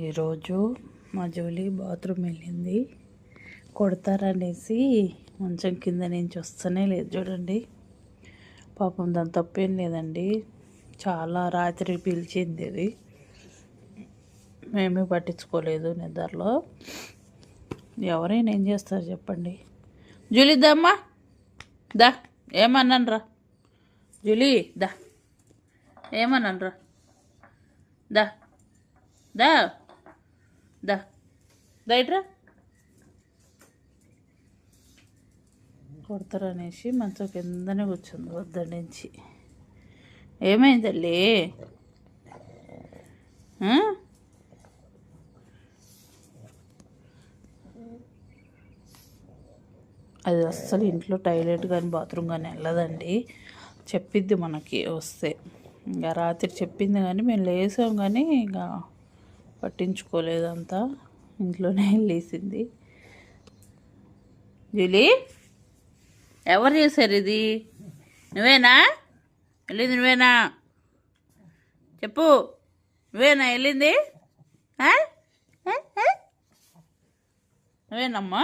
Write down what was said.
ఈరోజు మా Julie bathroom వెళ్ళింది. కొడతారనేసి మంచం కింద నుంచి వస్తూనే లేదు చూడండి. పాపం దాని తప్పేం లేదండి. చాలా రాత్రి పిలిచింది అది మేమే పట్టించుకోలేదు నిద్రలో. ఎవరైనా ఏం చేస్తారు చెప్పండి. జూలీ దమ్మా దా ఏమన్నానరా జూలీ దా. ఏమన్నానరా దా దా. దా. దా కొడతారనేసి మంచం కిందనే కూర్చుంది వద్దడి నుంచి. ఏమైంది తల్లి అది అస్సలు ఇంట్లో టాయిలెట్ కానీ బాత్రూమ్ కానీ వెళ్ళదండి. చెప్పిద్ది మనకి వస్తే. ఇంకా రాత్రి చెప్పింది కానీ మేము లేసాం కానీ ఇంకా పట్టించుకోలేదంతా. ఇంట్లోనే వెళ్ళేసింది జూలీ ఎవరు చేశారు ఇది? నువ్వేనా? వెళ్ళింది నువ్వేనా? చెప్పు. నువ్వేనా వెళ్ళింది? నువ్వేనమ్మా?